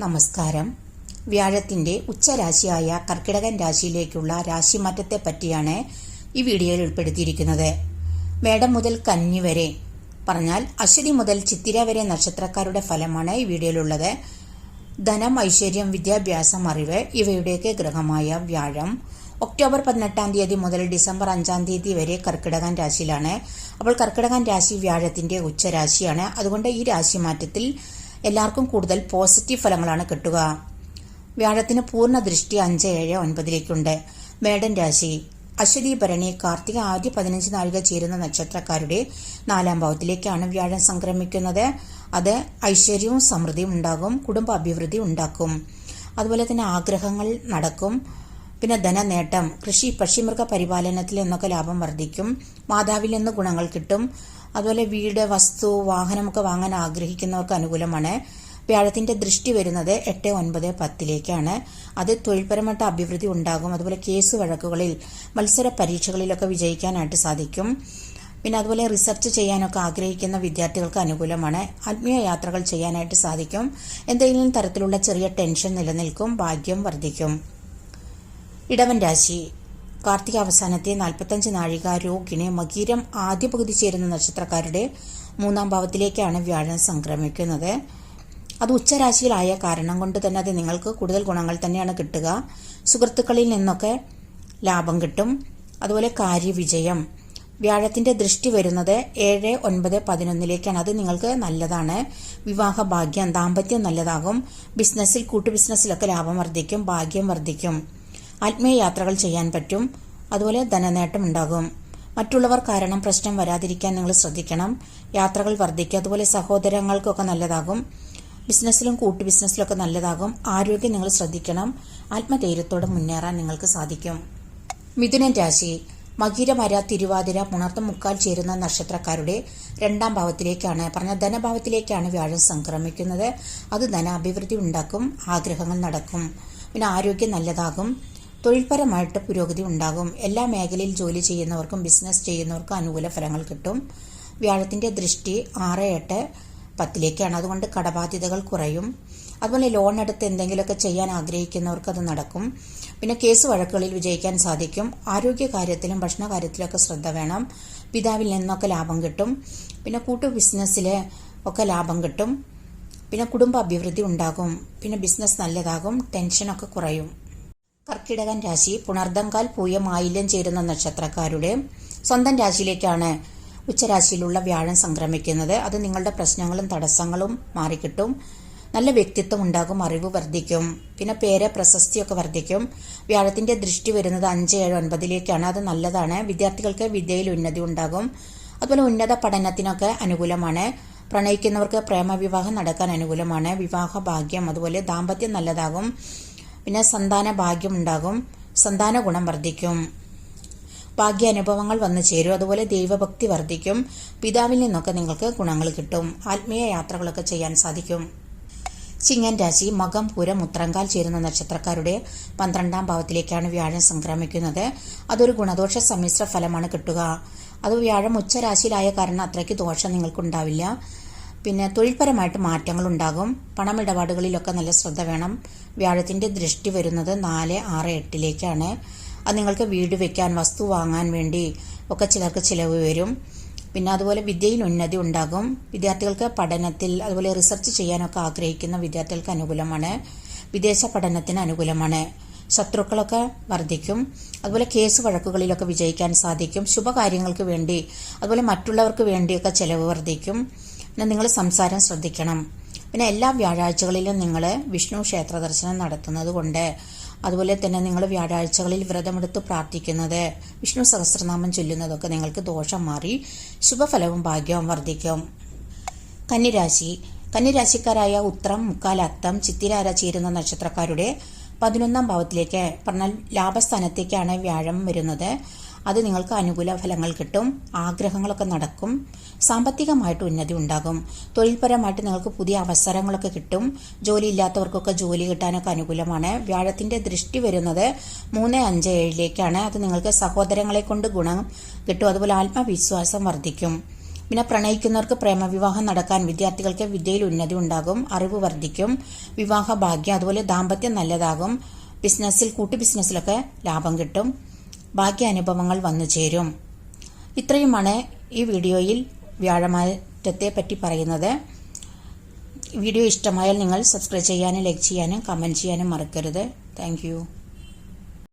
നമസ്കാരം. വ്യാഴത്തിന്റെ ഉച്ചരാശിയായ കർക്കിടകൻ രാശിയിലേക്കുള്ള രാശിമാറ്റത്തെ പറ്റിയാണ് ഈ വീഡിയോയിൽ ഉൾപ്പെടുത്തിയിരിക്കുന്നത്. മേടം മുതൽ കന്നി വരെ. പറഞ്ഞാൽ അശ്വതി മുതൽ ചിത്തിര വരെ നക്ഷത്രക്കാരുടെ ഫലമാണ് ഈ വീഡിയോയിലുള്ളത്. ധനം ഐശ്വര്യം വിദ്യാഭ്യാസം അറിവ് ഇവയുടെയൊക്കെ ഗ്രഹമായ വ്യാഴം. ഒക്ടോബർ പതിനെട്ടാം തീയതി മുതൽ ഡിസംബർ അഞ്ചാം തീയതി വരെ കർക്കിടകൻ രാശിയിലാണ്. അപ്പോൾ കർക്കിടകൻ രാശി വ്യാഴത്തിന്റെ ഉച്ചരാശിയാണ്. അതുകൊണ്ട് ഈ രാശി മാറ്റത്തിൽ എല്ലാവർക്കും കൂടുതൽ പോസിറ്റീവ് ഫലങ്ങളാണ് കിട്ടുക. വ്യാഴത്തിന് പൂർണ ദൃഷ്ടി അഞ്ച് ഏഴ് ഒൻപതിലേക്കുണ്ട്. മേടൻ രാശി. അശ്വതി ഭരണി കാർത്തിക ആദ്യ പതിനഞ്ച് നാഴിക ചേരുന്ന നക്ഷത്രക്കാരുടെ നാലാം ഭാവത്തിലേക്കാണ് വ്യാഴം സംക്രമിക്കുന്നത്. അത് ഐശ്വര്യവും സമൃദ്ധിയും ഉണ്ടാകും കുടുംബ അഭിവൃദ്ധി ഉണ്ടാക്കും. അതുപോലെ തന്നെ ആഗ്രഹങ്ങൾ നടക്കും. പിന്നെ ധനനേട്ടം കൃഷി പക്ഷിമൃഗ പരിപാലനത്തിൽ നിന്നൊക്കെ ലാഭം വർദ്ധിക്കും. മാതാവിൽ നിന്ന് ഗുണങ്ങൾ കിട്ടും. അതുപോലെ വീട് വസ്തു വാഹനമൊക്കെ വാങ്ങാൻ ആഗ്രഹിക്കുന്നവർക്ക് അനുകൂലമാണ്. വ്യാഴത്തിന്റെ ദൃഷ്ടി വരുന്നത് എട്ട് ഒൻപത് പത്തിലേക്കാണ്. അത് തൊഴിൽപരമായിട്ട് അഭിവൃദ്ധി ഉണ്ടാകും. അതുപോലെ കേസ് വഴക്കുകളിൽ മത്സര പരീക്ഷകളിലൊക്കെ വിജയിക്കാനായിട്ട് സാധിക്കും. പിന്നെ അതുപോലെ റിസർച്ച് ചെയ്യാനൊക്കെ ആഗ്രഹിക്കുന്ന വിദ്യാർത്ഥികൾക്ക് അനുകൂലമാണ്. ആത്മീയ യാത്രകൾ ചെയ്യാനായിട്ട് സാധിക്കും. എന്തെങ്കിലും തരത്തിലുള്ള ചെറിയ ടെൻഷൻ നിലനിൽക്കും ഭാഗ്യം വർദ്ധിക്കും. ഇടവൻ രാശി. കാർത്തിക അവസാനത്തെ നാൽപ്പത്തഞ്ച് നാഴിക രോഗിണി മകീരം ആദ്യ പകുതി ചേരുന്ന നക്ഷത്രക്കാരുടെ മൂന്നാം ഭാവത്തിലേക്കാണ് വ്യാഴം സംക്രമിക്കുന്നത്. അത് ഉച്ചരാശിയിലായ കാരണം കൊണ്ട് തന്നെ അത് നിങ്ങൾക്ക് കൂടുതൽ ഗുണങ്ങൾ തന്നെയാണ് കിട്ടുക. സുഹൃത്തുക്കളിൽ നിന്നൊക്കെ ലാഭം കിട്ടും. അതുപോലെ കാര്യവിജയം. വ്യാഴത്തിന്റെ ദൃഷ്ടി വരുന്നത് ഏഴ് ഒൻപത് പതിനൊന്നിലേക്കാണ്. അത് നിങ്ങൾക്ക് നല്ലതാണ്. വിവാഹ ഭാഗ്യം ദാമ്പത്യം നല്ലതാകും. ബിസിനസ്സിൽ കൂട്ടു ബിസിനസ്സിലൊക്കെ ലാഭം വർദ്ധിക്കും ഭാഗ്യം വർദ്ധിക്കും. ആത്മീയ യാത്രകൾ ചെയ്യാൻ പറ്റും. അതുപോലെ ധനനേട്ടം ഉണ്ടാകും. മറ്റുള്ളവർ കാരണം പ്രശ്നം വരാതിരിക്കാൻ നിങ്ങൾ ശ്രദ്ധിക്കണം. യാത്രകൾ വർദ്ധിക്കുക. അതുപോലെ സഹോദരങ്ങൾക്കൊക്കെ നല്ലതാകും. ബിസിനസ്സിലും കൂട്ടു ബിസിനസ്സിലൊക്കെ നല്ലതാകും. ആരോഗ്യം നിങ്ങൾ ശ്രദ്ധിക്കണം. ആത്മധൈര്യത്തോടെ മുന്നേറാൻ നിങ്ങൾക്ക് സാധിക്കും. മിഥുനൻ രാശി. മകീരമര തിരുവാതിര പുണർത്തം മുക്കാൽ ചേരുന്ന നക്ഷത്രക്കാരുടെ രണ്ടാം ഭാവത്തിലേക്കാണ്. പറഞ്ഞ ധനഭാവത്തിലേക്കാണ് വ്യാഴം സംക്രമിക്കുന്നത്. അത് ധനാഭിവൃദ്ധി ഉണ്ടാക്കും. ആഗ്രഹങ്ങൾ നടക്കും. പിന്നെ ആരോഗ്യം നല്ലതാകും. തൊഴിൽപരമായിട്ട് പുരോഗതി ഉണ്ടാകും. എല്ലാ മേഖലയിൽ ജോലി ചെയ്യുന്നവർക്കും ബിസിനസ് ചെയ്യുന്നവർക്കും അനുകൂല ഫലങ്ങൾ കിട്ടും. വ്യാഴത്തിന്റെ ദൃഷ്ടി ആറ് എട്ട് പത്തിലേക്കാണ്. അതുകൊണ്ട് കടബാധ്യതകൾ കുറയും. അതുപോലെ ലോൺ എടുത്ത് എന്തെങ്കിലുമൊക്കെ ചെയ്യാൻ ആഗ്രഹിക്കുന്നവർക്ക് അത് നടക്കും. പിന്നെ കേസ് വഴക്കുകളിൽ വിജയിക്കാൻ സാധിക്കും. ആരോഗ്യ കാര്യത്തിലും ഭക്ഷണ കാര്യത്തിലൊക്കെ ശ്രദ്ധ വേണം. പിതാവിൽ നിന്നൊക്കെ ലാഭം കിട്ടും. പിന്നെ കൂട്ടു ബിസിനസ്സിൽ ഒക്കെ ലാഭം കിട്ടും. പിന്നെ കുടുംബ അഭിവൃദ്ധി ഉണ്ടാകും. പിന്നെ ബിസിനസ് നല്ലതാകും. ടെൻഷനൊക്കെ കുറയും. കർക്കിടകൻ രാശി പുണർദങ്കാൽ പൂയം ആയില്യം ചേരുന്ന നക്ഷത്രക്കാരുടെ സ്വന്തം രാശിയിലേക്കാണ് ഉച്ചരാശിയിലുള്ള വ്യാഴം സംക്രമിക്കുന്നത്. അത് നിങ്ങളുടെ പ്രശ്നങ്ങളും തടസ്സങ്ങളും മാറിക്കിട്ടും. നല്ല വ്യക്തിത്വം ഉണ്ടാകും അറിവ് വർദ്ധിക്കും. പിന്നെ പേര് പ്രശസ്തിയൊക്കെ വർദ്ധിക്കും. വ്യാഴത്തിന്റെ ദൃഷ്ടി വരുന്നത് അഞ്ച് ഏഴ് ഒൻപതിലേക്കാണ്. അത് നല്ലതാണ്. വിദ്യാർത്ഥികൾക്ക് വിദ്യയിൽ ഉന്നതി ഉണ്ടാകും. അതുപോലെ ഉന്നത പഠനത്തിനൊക്കെ അനുകൂലമാണ്. പ്രണയിക്കുന്നവർക്ക് പ്രേമവിവാഹം നടക്കാൻ അനുകൂലമാണ്. വിവാഹ ഭാഗ്യം അതുപോലെ ദാമ്പത്യം നല്ലതാകും. പിന്നെ സന്താന ഭാഗ്യം ഉണ്ടാകും. സന്താന ഗുണം വർദ്ധിക്കും. ഭാഗ്യ അനുഭവങ്ങൾ വന്നു ചേരും. അതുപോലെ ദൈവഭക്തി വർദ്ധിക്കും. പിതാവിൽ നിന്നൊക്കെ നിങ്ങൾക്ക് ഗുണങ്ങൾ കിട്ടും. ആത്മീയ യാത്രകളൊക്കെ ചെയ്യാൻ സാധിക്കും. ചിങ്ങൻ രാശി മകം പൂരം ഉത്രങ്കാൽ ചേരുന്ന നക്ഷത്രക്കാരുടെ പന്ത്രണ്ടാം ഭാവത്തിലേക്കാണ് വ്യാഴം സംക്രമിക്കുന്നത്. അതൊരു ഗുണദോഷ സമ്മിശ്ര ഫലമാണ് കിട്ടുക. അത് വ്യാഴം ഉച്ചരാശിയിലായ കാരണം അത്രയ്ക്ക് ദോഷം നിങ്ങൾക്കുണ്ടാവില്ല. പിന്നെ തൊഴിൽപരമായിട്ട് മാറ്റങ്ങൾ ഉണ്ടാകും പണമിടപാടുകളിലൊക്കെ നല്ല ശ്രദ്ധ വേണം. വ്യാഴത്തിന്റെ ദൃഷ്ടി വരുന്നത് നാല് ആറ് എട്ടിലേക്കാണ്. അത് നിങ്ങൾക്ക് വീട് വെക്കാൻ വസ്തു വാങ്ങാൻ വേണ്ടി ഒക്കെ ചിലർക്ക് ചിലവ് വരും. പിന്നെ അതുപോലെ വിദ്യയിൽ ഉന്നതി ഉണ്ടാകും. വിദ്യാർത്ഥികൾക്ക് പഠനത്തിൽ അതുപോലെ റിസർച്ച് ചെയ്യാനൊക്കെ ആഗ്രഹിക്കുന്ന വിദ്യാർത്ഥികൾക്ക് അനുകൂലമാണ്. വിദേശ പഠനത്തിന് അനുകൂലമാണ്. ശത്രുക്കളൊക്കെ വർദ്ധിക്കും. അതുപോലെ കേസ് വഴക്കുകളിലൊക്കെ വിജയിക്കാൻ സാധിക്കും. ശുഭകാര്യങ്ങൾക്ക് വേണ്ടി അതുപോലെ മറ്റുള്ളവർക്ക് വേണ്ടിയൊക്കെ ചിലവ് വർദ്ധിക്കും. പിന്നെ നിങ്ങൾ സംസാരം ശ്രദ്ധിക്കണം. പിന്നെ എല്ലാ വ്യാഴാഴ്ചകളിലും നിങ്ങൾ വിഷ്ണു ക്ഷേത്ര ദർശനം നടത്തുന്നത് കൊണ്ട് അതുപോലെ തന്നെ നിങ്ങൾ വ്യാഴാഴ്ചകളിൽ വ്രതമെടുത്ത് പ്രാർത്ഥിക്കുന്നത് വിഷ്ണു സഹസ്രനാമം ചൊല്ലുന്നതൊക്കെ നിങ്ങൾക്ക് ദോഷം മാറി ശുഭഫലവും ഭാഗ്യവും വർദ്ധിക്കും. കന്നിരാശി. കന്നിരാശിക്കാരായ ഉത്രം മുക്കാൽ അത്തം ചിത്തിരാര ചേരുന്ന നക്ഷത്രക്കാരുടെ പതിനൊന്നാം ഭാവത്തിലേക്ക് പറഞ്ഞാൽ ലാഭസ്ഥാനത്തേക്കാണ് വ്യാഴം വരുന്നത്. അത് നിങ്ങൾക്ക് അനുകൂല ഫലങ്ങൾ കിട്ടും ആഗ്രഹങ്ങളൊക്കെ നടക്കും സാമ്പത്തികമായിട്ട് ഉന്നതി ഉണ്ടാകും. തൊഴിൽപരമായിട്ട് നിങ്ങൾക്ക് പുതിയ അവസരങ്ങളൊക്കെ കിട്ടും. ജോലി ഇല്ലാത്തവർക്കൊക്കെ ജോലി കിട്ടാനൊക്കെ അനുകൂലമാണ്. വ്യാഴത്തിന്റെ ദൃഷ്ടി വരുന്നത് മൂന്ന് അഞ്ച് ഏഴിലേക്കാണ്. അത് നിങ്ങൾക്ക് സഹോദരങ്ങളെ കൊണ്ട് ഗുണം കിട്ടും. അതുപോലെ ആത്മവിശ്വാസം വർദ്ധിക്കും. പിന്നെ പ്രണയിക്കുന്നവർക്ക് പ്രേമവിവാഹം നടക്കാൻ വിദ്യാർത്ഥികൾക്ക് വിദ്യയിൽ ഉന്നതി ഉണ്ടാകും അറിവ് വർദ്ധിക്കും വിവാഹ ഭാഗ്യം അതുപോലെ ദാമ്പത്യം നല്ലതാകും ബിസിനസ്സിൽ കൂട്ടു ബിസിനസ്സിലൊക്കെ ലാഭം കിട്ടും. ഭാഗ്യ അനുഭവങ്ങൾ വന്നു ചേരും. ഇത്രയുമാണ് ഈ വീഡിയോയിൽ വ്യാഴമാറ്റത്തെ പറ്റി പറയുന്നത് വീഡിയോ ഇഷ്ടമായാൽ നിങ്ങൾ സബ്സ്ക്രൈബ് ചെയ്യാനും ലൈക്ക് ചെയ്യാനും കമന്റ് ചെയ്യാനും മറക്കരുത്. താങ്ക്